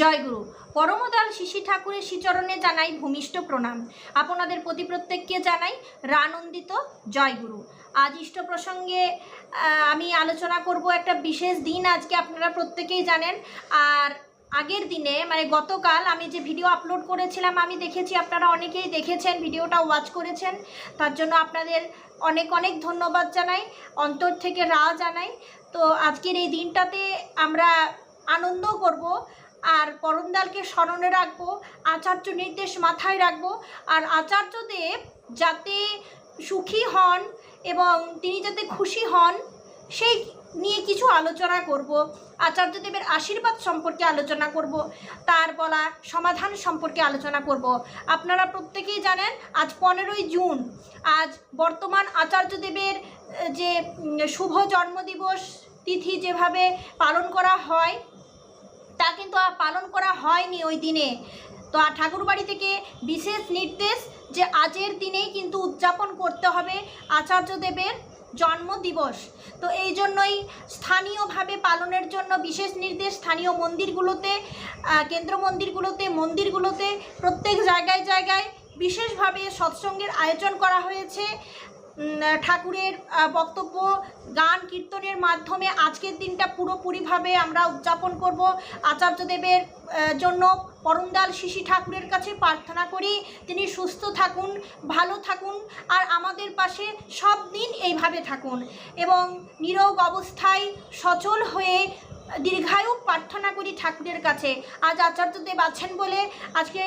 জয়গুরু। পরমদয়াল শিশি ঠাকুরের শ্রীচরণে জানাই ভূমিষ্ঠ প্রণাম। আপনাদের প্রতি প্রত্যেককে জানাই রানন্দিত জয়গুরু। আজ ইষ্ট প্রসঙ্গে আমি আলোচনা করব একটা বিশেষ দিন আজকে আপনারা প্রত্যেকেই জানেন। আর আগের দিনে মানে গতকাল আমি যে ভিডিও আপলোড করেছিলাম, আমি দেখেছি, আপনারা অনেকেই দেখেছেন, ভিডিওটা ওয়াচ করেছেন। তার জন্য আপনাদের অনেক অনেক ধন্যবাদ জানাই। অন্তর থেকে রা জানাই। তো আজকের এই দিনটাতে আমরা আনন্দ করব। আর পরমদালকে স্মরণে রাখব, আচার্য নির্দেশ মাথায় রাখব। আর আচার্যদেব যাতে সুখী হন এবং তিনি যাতে খুশি হন, সেই নিয়ে কিছু আলোচনা করব। আচার্যদেবের আশীর্বাদ সম্পর্কে আলোচনা করব, তার বলা সমাধান সম্পর্কে আলোচনা করব। আপনারা প্রত্যেকেই জানেন, আজ পনেরোই জুন, আজ বর্তমান আচার্যদেবের যে শুভ জন্মদিবস তিথি যেভাবে পালন করা হয় তা কিন্তু আর পালন করা হয়নি ওই দিনে। তো আর ঠাকুরবাড়ি থেকে বিশেষ নির্দেশ যে আজের দিনেই কিন্তু উদযাপন করতে হবে আচার্য আচার্যদেবের জন্মদিবস। তো এই জন্যই স্থানীয়ভাবে পালনের জন্য বিশেষ নির্দেশ স্থানীয় মন্দিরগুলোতে কেন্দ্র মন্দিরগুলোতে মন্দিরগুলোতে প্রত্যেক জায়গায় জায়গায় বিশেষভাবে সৎসঙ্গের আয়োজন করা হয়েছে। ঠাকুরের বক্তব্য, গান, কীর্তনের মাধ্যমে আজকের দিনটা পুরোপুরিভাবে আমরা উদযাপন করব। আচার্যদেবের জন্য পরমদাল শিশি ঠাকুরের কাছে প্রার্থনা করি, তিনি সুস্থ থাকুন, ভালো থাকুন, আর আমাদের পাশে সব দিন এইভাবে থাকুন এবং নিরোগ অবস্থায় সচল হয়ে দীর্ঘায়ু প্রার্থনা করি ঠাকুরের কাছে। আজ আচার্যদেব আছেন বলে আজকে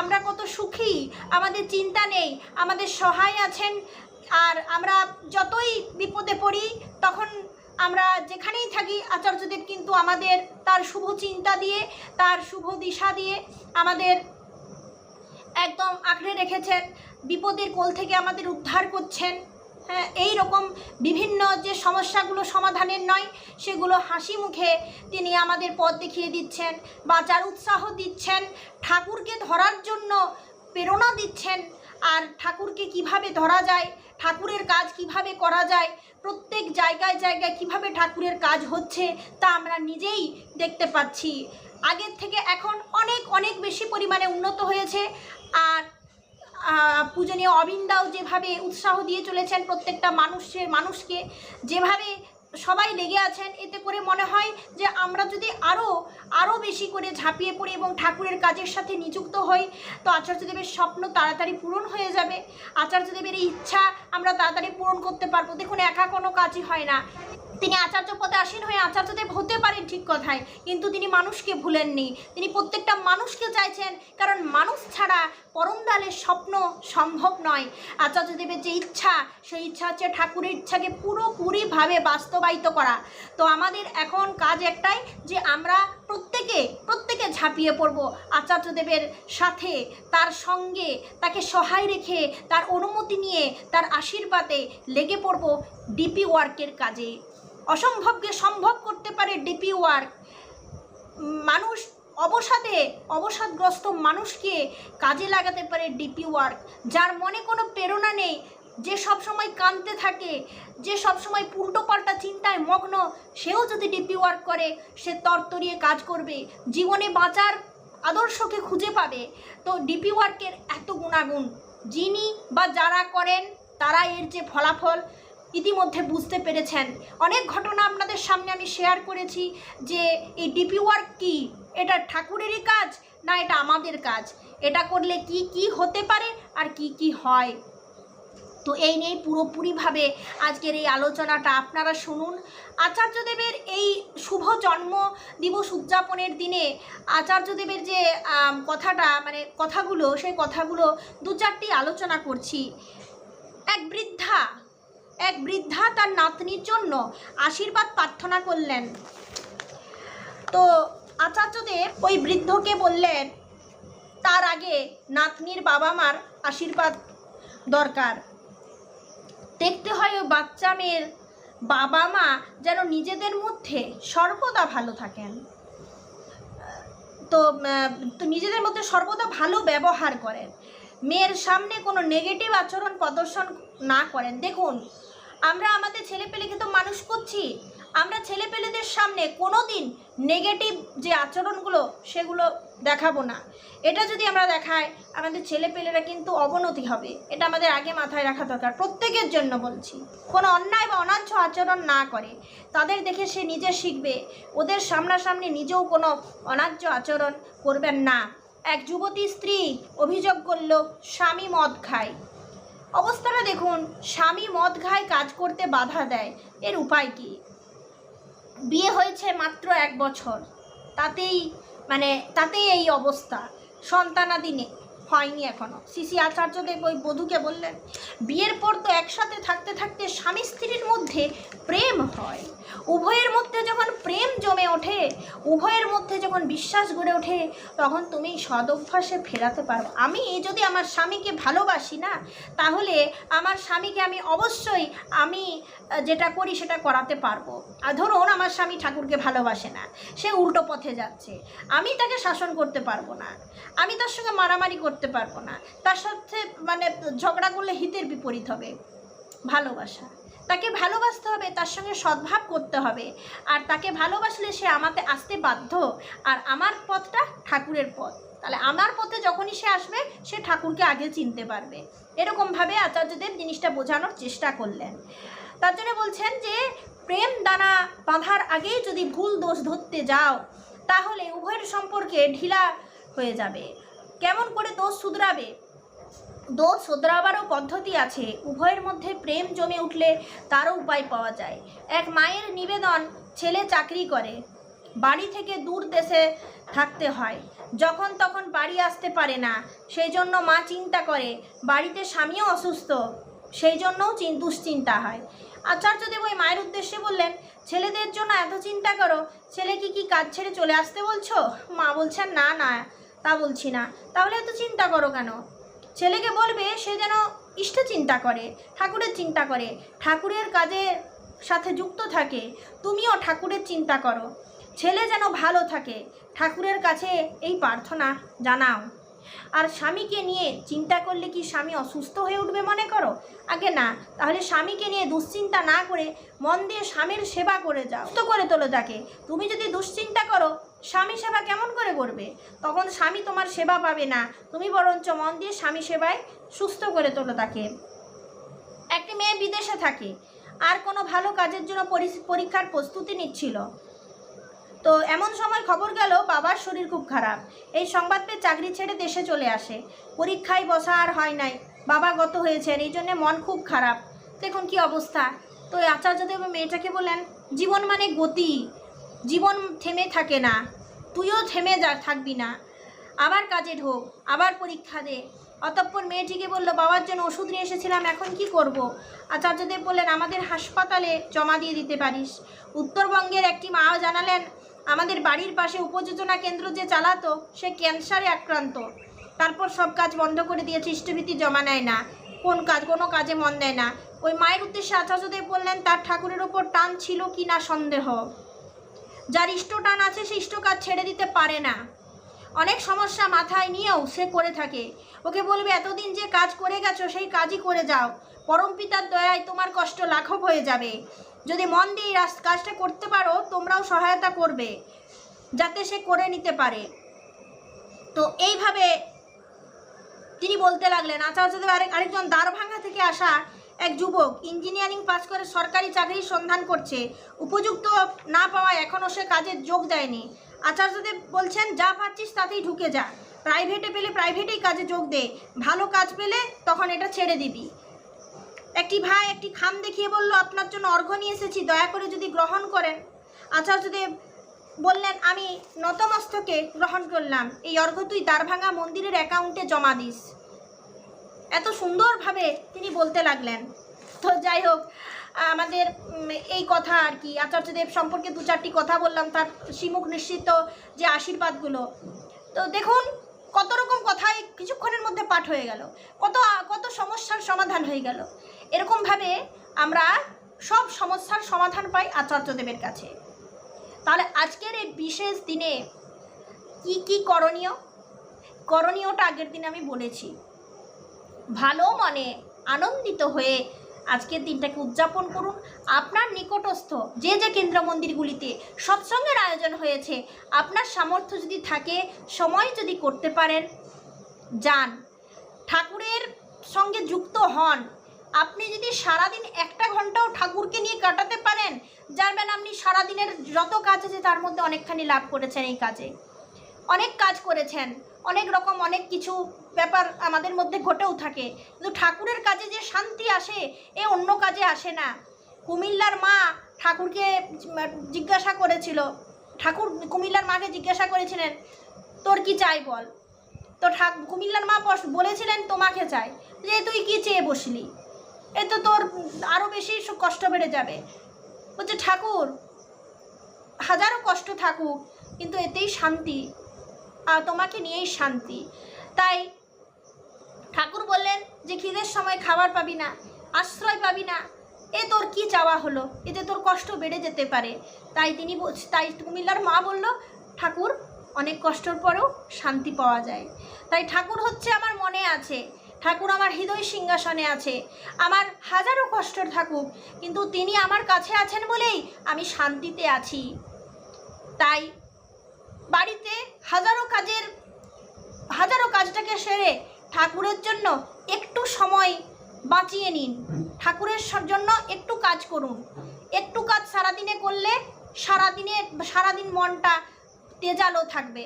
আমরা কত সুখী, আমাদের চিন্তা নেই, আমাদের সহায় আছেন আর আমরা যতই বিপদে পড়ি, তখন আমরা যেখানেই থাকি, আচার্যদেব কিন্তু আমাদের তার শুভ চিন্তা দিয়ে, তার শুভ দিশা দিয়ে আমাদের একদম আঁকড়ে রেখেছেন, বিপদের কোল থেকে আমাদের উদ্ধার করছেন। হ্যাঁ এই রকম বিভিন্ন যে সমস্যাগুলো সমাধানের নয়, সেগুলো হাসি মুখে তিনি আমাদের পথ দেখিয়ে দিচ্ছেন, বাঁচার উৎসাহ দিচ্ছেন, ঠাকুরকে ধরার জন্য প্রেরণা দিচ্ছেন। আর ঠাকুরকে কীভাবে ধরা যায় ঠাকুরের কাজ কীভাবে করা যায়, প্রত্যেক জায়গায় জায়গায় কীভাবে ঠাকুরের কাজ হচ্ছে তা আমরা নিজেই দেখতে পাচ্ছি। আগের থেকে এখন অনেক অনেক বেশি পরিমাণে উন্নত হয়েছে আর পূজনীয় অবিন্দাও যেভাবে উৎসাহ দিয়ে চলেছেন প্রত্যেকটা মানুষের, মানুষকে, যেভাবে সবাই লেগে আছেন, এতে করে মনে হয় যে আমরা যদি আরও আরও বেশি করে ঝাঁপিয়ে পড়ি এবং ঠাকুরের কাজের সাথে নিযুক্ত হই। তো আচার্যদেবের স্বপ্ন তাড়াতাড়ি পূরণ হয়ে যাবে। আচার্যদেবের এই ইচ্ছা আমরা তাড়াতাড়ি পূরণ করতে পারব। দেখুন, একা কোনো কাজই হয় না। তিনি আচার্য পদে আসীন হয়ে আচার্যদেব হতে পারেন ঠিক কথায়, কিন্তু তিনি মানুষকে ভুলেননি। তিনি প্রত্যেকটা মানুষকে চাইছেন, কারণ মানুষ ছাড়া পরমদালের স্বপ্ন সম্ভব নয়। আচার্যদেবের যে ইচ্ছা, সেই ইচ্ছা হচ্ছে ঠাকুরের ইচ্ছাকে পুরোপুরিভাবে বাস্তবায়িত করা। তো আমাদের এখন কাজ একটাই যে আমরা প্রত্যেকে প্রত্যেকে ঝাঁপিয়ে পড়ব। আচার্যদেবের সাথে, তার সঙ্গে, তাকে সহায় রেখে, তার অনুমতি নিয়ে, তার আশীর্বাদে লেগে পড়ব ডিপি ওয়ার্কের কাজে। অসম্ভবকে সম্ভব করতে পারে ডিপি ওয়ার্ক। মানুষ, অবসাদে, অবসাদগ্রস্ত মানুষকে কাজে লাগাতে পারে ডিপি ওয়ার্ক। যার মনে কোনো প্রেরণা নেই যে সব সময় কাঁদতে থাকে, যে সব সময় উল্টো পাল্টা চিন্তায় মগ্ন, সেও যদি ডিপি ওয়ার্ক করে, সে তরতরিয়ে কাজ করবে, জীবনে বাঁচার আদর্শকে খুঁজে পাবে। তো ডিপি ওয়ার্কের এত গুণাগুণ, যিনি বা যারা করেন তারা এর যে ফলাফল, ইতিমধ্যে বুঝতে পেরেছেন। অনেক ঘটনা আপনাদের সামনে আমি শেয়ার করেছি যে এই ডিপি ওয়ার্ক কী? এটা ঠাকুরেরই কাজ না এটা আমাদের কাজ? এটা করলে কি কি হতে পারে আর কি কি হয়? তো এই নিয়েই পুরোপুরিভাবে আজকের এই আলোচনাটা। আপনারা শুনুন। আচার্যদেবের এই শুভ জন্ম দিবস উদযাপনের দিনে আচার্যদেবের যে কথাটা মানে কথাগুলো, সেই কথাগুলো দু চারটি আলোচনা করছি। এক বৃদ্ধা এক বৃদ্ধা তার নাতনির জন্য আশীর্বাদ প্রার্থনা করলেন। তো আচার্যদেব ওই বৃদ্ধকে বললেন, তার আগে নাতনির বাবা মার আশীর্বাদ দরকার। দেখতে হয় ওই বাচ্চা মেয়ের বাবা মা যেন নিজেদের মধ্যে সর্বদা ভালো থাকেন। তো তো নিজেদের মধ্যে সর্বদা ভালো ব্যবহার করেন। মেয়ের সামনে কোনো নেগেটিভ আচরণ প্রদর্শন না করেন। দেখুন, আমরা আমাদের ছেলেপেলেকে তো মানুষ করছি। আমরা ছেলেপেলেদের সামনে কোনো দিন নেগেটিভ যে আচরণগুলো, সেগুলো দেখাবো না। এটা যদি আমরা দেখাই, আমাদের ছেলেপেলেরা কিন্তু অবনতি হবে। এটা আমাদের আগে মাথায় রাখা দরকার। প্রত্যেকের জন্য বলছি, কোনো অন্যায় বা অনার্য আচরণ না করে। তাদের দেখে সে নিজে শিখবে। ওদের সামনাসামনি নিজেও কোনো অনার্য আচরণ করবেন না। এক যুবতী স্ত্রী অভিযোগ করল, স্বামী মদ খায়। অবস্থাটা দেখুন, স্বামী মদ খায়, কাজ করতে বাধা দেয়। এর উপায় কি? বিয়ে হয়েছে মাত্র এক বছর। তাতেই মানে তাতেই এই অবস্থা। সন্তানাদি নেই। হয়নি এখনও। সিসি আচার্যদেব ওই বধূকে বললেন, বিয়ের পর তো একসাথে থাকতে থাকতে স্বামী স্ত্রীর মধ্যে প্রেম হয়। উভয়ের মধ্যে যখন প্রেম জমে ওঠে, উভয়ের মধ্যে যখন বিশ্বাস গড়ে ওঠে, তখন তুমি সদভ্যাসে ফেরাতে পারো। আমি যদি আমার স্বামীকে ভালোবাসি না, তাহলে আমার স্বামীকে আমি অবশ্যই আমি যেটা করি সেটা করাতে পারব। আর ধরুন আমার স্বামী ঠাকুরকে ভালোবাসে না, সে উল্টো পথে যাচ্ছে। আমি তাকে শাসন করতে পারব না। আমি তার সঙ্গে মারামারি করতে পারব না। তার সাথে মানে ঝগড়া করলে হিতের বিপরীত হবে, ভালোবাসা। তাকে ভালোবাসতে হবে, তার সঙ্গে সদ্ভাব করতে হবে। আর তাকে ভালোবাসলে সে আমাতে আসতে বাধ্য, আর আমার পথটা ঠাকুরের পথ। তাহলে আমার পথে যখনই সে আসবে, সে ঠাকুরকে আগে চিনতে পারবে। এরকমভাবে আচার্যদেব জিনিসটা বোঝানোর চেষ্টা করলেন। তার জন্য বলছেন যে, প্রেম দানা বাঁধার আগেই যদি ভুল দোষ ধরতে যাও, তাহলে উভয়ের সম্পর্কে ঢিলা হয়ে যাবে। কেমন করে দোষ শুধরাবে? দোষ শোধরাবারও পদ্ধতি আছে। উভয়ের মধ্যে প্রেম জমে উঠলে তারও উপায় পাওয়া যায়। এক মায়ের নিবেদন, ছেলে চাকরি করে। বাড়ি থেকে দূর দেশে থাকতে হয়। যখন তখন বাড়ি আসতে পারে না। সেই জন্য মা চিন্তা করে, বাড়িতে স্বামীও অসুস্থ। সেই জন্যও চিন- দুশ্চিন্তা হয়। আচার্যদেব ওই মায়ের উদ্দেশ্যে বললেন, ছেলেদের জন্য এত চিন্তা করো। ছেলে কি কি কাজ ছেড়ে চলে আসতে বলছো? মা বলছেন, না না। তা বলছি না। তাহলে এত চিন্তা করো কেন? ছেলেকে বলবে, সে যেন ইষ্ট চিন্তা করে, ঠাকুরের চিন্তা করে। ঠাকুরের কাজে সাথে যুক্ত থাকে, তুমিও ঠাকুরের চিন্তা করো। ছেলে যেন ভালো থাকে, ঠাকুরের কাছে এই প্রার্থনা জানাও। আর স্বামীকে নিয়ে চিন্তা করলে কি স্বামী অসুস্থ হয়ে উঠবে মনে করো? আগে না, তাহলে স্বামীকে নিয়ে দুশ্চিন্তা না করে মন দিয়ে স্বামীর সেবা করে যাও। তো করে তোলো তাকে। তুমি যদি দুশ্চিন্তা করো স্বামী সেবা কেমন করে করবে? তখন স্বামী তোমার সেবা পাবে না। তুমি বরঞ্চ মন দিয়ে স্বামী সেবায় সুস্থ করে তোলো তাকে। একটি মেয়ে বিদেশে থাকে। আর কোনো ভালো কাজের জন্য পরি- পরীক্ষার প্রস্তুতি নিচ্ছিল। তো এমন সময় খবর গেল, বাবার শরীর খুব খারাপ। এই সংবাদ পেয়ে চাকরি ছেড়ে দেশে চলে আসে। পরীক্ষায় বসা আর হয় নাই। বাবা গত হয়েছেন, এই জন্যে মন খুব খারাপ। দেখুন কি অবস্থা। তো আচার্যদেব মেয়েটাকে বললেন, জীবন মানে গতি। জীবন থেমে থাকে না, তুইও থেমে যা, থাকবি না। আবার কাজে ঢোক, আবার পরীক্ষা দে। অতঃপর মেয়েটিকে বলল, বাবার জন্য ওষুধ নিয়ে এসেছিলাম, এখন কি করব? আচার্যদেব বললেন, আমাদের হাসপাতালে জমা দিয়ে দিতে পারিস। উত্তরবঙ্গের একটি মা জানালেন, আমাদের বাড়ির পাশে উপযোজনা কেন্দ্র যে চালাতো, সে ক্যান্সারে আক্রান্ত। তারপর সব কাজ বন্ধ করে দিয়েছে ইষ্টভীতি জমা নেয় না। কোন কাজ, কোনো কাজে মন দেয় না। ওই মায়ের উদ্দেশ্যে আচার্যদেব বললেন, তার ঠাকুরের ওপর টান ছিল কি না সন্দেহ। যার ইষ্ট টান আছে সে ইষ্ট কাজ ছেড়ে দিতে পারে না। অনেক সমস্যা মাথায় নিয়েও সে করে থাকে। ওকে বলবে, এতদিন যে কাজ করে গেছো, সেই কাজই করে যাও। পরম পিতার দয়ায় তোমার কষ্ট লাঘব হয়ে যাবে। যদি মন দিয়ে কাজটা করতে পারো, তোমরাও সহায়তা করবে, যাতে সে করে নিতে পারে। তো এইভাবে তিনি বলতে লাগলেন। আচার্যদেব আরেক আরেকজন দ্বারভাঙ্গা থেকে আসা এক যুবক ইঞ্জিনিয়ারিং পাস করে সরকারি চাকরির সন্ধান করছে। উপযুক্ত না পাওয়ায় এখনও সে কাজে যোগ দেয়নি। আচার্যদেব বলছেন, যা পাচ্ছিস তাতেই ঢুকে যা। প্রাইভেটে পেলে প্রাইভেটেই কাজে যোগ দে। ভালো কাজ পেলে তখন এটা ছেড়ে দিবি। একটি ভাই একটি খাম দেখিয়ে বলল, আপনার জন্য অর্ঘ্য নিয়ে এসেছি, দয়া করে যদি গ্রহণ করেন। আচার্যদেব বললেন, আমি নতমস্তকে গ্রহণ করলাম। এই অর্ঘ্য তুই দ্বারভাঙা মন্দিরের অ্যাকাউন্টে জমা দিস। এত সুন্দরভাবে তিনি বলতে লাগলেন। তো যাই হোক, আমাদের এই কথা আর কি, আচার্যদেব সম্পর্কে দু চারটি কথা বললাম, তার শ্রীমুখ নিশ্চিত যে আশীর্বাদগুলো। তো দেখুন, কত রকম কথাই কিছুক্ষণের মধ্যে পাঠ হয়ে গেল, কত কত সমস্যার সমাধান হয়ে গেল। এরকমভাবে আমরা সব সমস্যার সমাধান পাই আচার্যদেবের কাছে। তাহলে আজকের এই বিশেষ দিনে কি কি করণীয়? করণীয়টা আগের দিন আমি বলেছি। ভালো মনে আনন্দিত হয়ে আজকের দিনটাকে উদযাপন করুন। আপনার নিকটস্থ যে যে কেন্দ্র মন্দিরগুলিতে সৎসঙ্গের আয়োজন হয়েছে, আপনার সামর্থ্য যদি থাকে, সময় যদি করতে পারেন, যান। ঠাকুরের সঙ্গে যুক্ত হন। আপনি যদি সারাদিন একটা ঘন্টাও ঠাকুরকে নিয়ে কাটাতে পারেন জানবেন আপনি সারাদিনের যত কাজ আছে, তার মধ্যে অনেকখানি লাভ করেছেন এই কাজে। অনেক কাজ করেছেন, অনেক রকম অনেক কিছু ব্যাপার আমাদের মধ্যে ঘটেও থাকে। কিন্তু ঠাকুরের কাজে যে শান্তি আসে, এ অন্য কাজে আসে না। কুমিল্লার মা ঠাকুরকে জিজ্ঞাসা করেছিল, ঠাকুর, কুমিল্লার মাকে জিজ্ঞাসা করেছিলেন, তোর কি চাই বল? তো ঠাক কুমিল্লার মা বলেছিলেন, তোমাকে চাই। যে তুই কি চেয়ে বসলি? এ তো তোর আরও বেশি কষ্ট বেড়ে যাবে। বলছে, ঠাকুর, হাজারো কষ্ট থাকুক, কিন্তু এতেই শান্তি। তোমাকে নিয়েই শান্তি। তাই ঠাকুর বললেন যে, খিদের সময় খাবার পাবি না, আশ্রয় পাবি না। এ তোর কি চাওয়া হলো? এতে তোর কষ্ট বেড়ে যেতে পারে। তাই তিনি তাই কুমিল্লার মা বলল, ঠাকুর, অনেক কষ্টর পরেও শান্তি পাওয়া যায়। তাই ঠাকুর হচ্ছে আমার মনে আছে। ঠাকুর আমার হৃদয় সিংহাসনে আছে। আমার হাজারো কষ্ট থাকুক, কিন্তু তিনি আমার কাছে আছেন বলেই আমি শান্তিতে আছি। তাই বাড়িতে হাজারো কাজের, হাজারো কাজটাকে সেরে ঠাকুরের জন্য একটু সময় বাঁচিয়ে নিন। ঠাকুরের জন্য একটু কাজ করুন। একটু কাজ সারাদিনে করলে সারাদিনে, সারাদিন মনটা তেজালো থাকবে।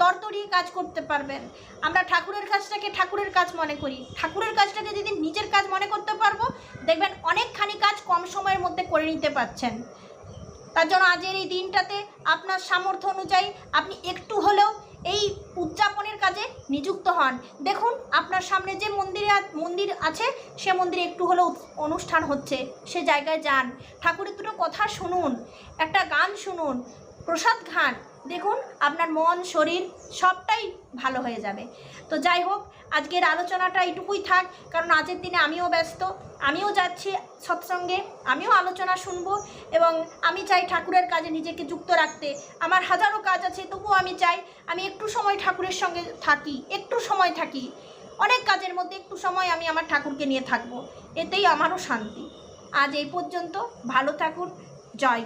তরতরিয়ে কাজ করতে পারবেন। আমরা ঠাকুরের কাজটাকে ঠাকুরের কাজ মনে করি। ঠাকুরের কাজটাকে যদি নিজের কাজ মনে করতে পারব, দেখবেন অনেকখানি কাজ কম সময়ের মধ্যে করে নিতে পারছেন। তার জন্য আজের এই দিনটাতে আপনার সামর্থ্য অনুযায়ী আপনি একটু হলেও এই উদযাপনের কাজে নিযুক্ত হন। দেখুন, আপনার সামনে যে মন্দিরে মন্দির আছে, সে মন্দিরে একটু হলেও অনুষ্ঠান হচ্ছে। সে জায়গায় যান। ঠাকুরের দুটো কথা শুনুন। একটা গান শুনুন। প্রসাদ খান। দেখুন, আপনার মন, শরীর সবটাই ভালো হয়ে যাবে। তো যাই হোক, আজকের আলোচনাটা এইটুকুই থাক, কারণ আজের দিনে আমিও ব্যস্ত, আমিও যাচ্ছি সৎসঙ্গে, আমিও আলোচনা শুনব, এবং আমি চাই ঠাকুরের কাজে নিজেকে যুক্ত রাখতে। আমার হাজারো কাজ আছে, তবুও আমি চাই আমি একটু সময় ঠাকুরের সঙ্গে থাকি, একটু সময় থাকি। অনেক কাজের মধ্যে একটু সময় আমি আমার ঠাকুরকে নিয়ে থাকব। এতেই আমারও শান্তি। আজ এই পর্যন্ত, ভালো থাকুন, জয়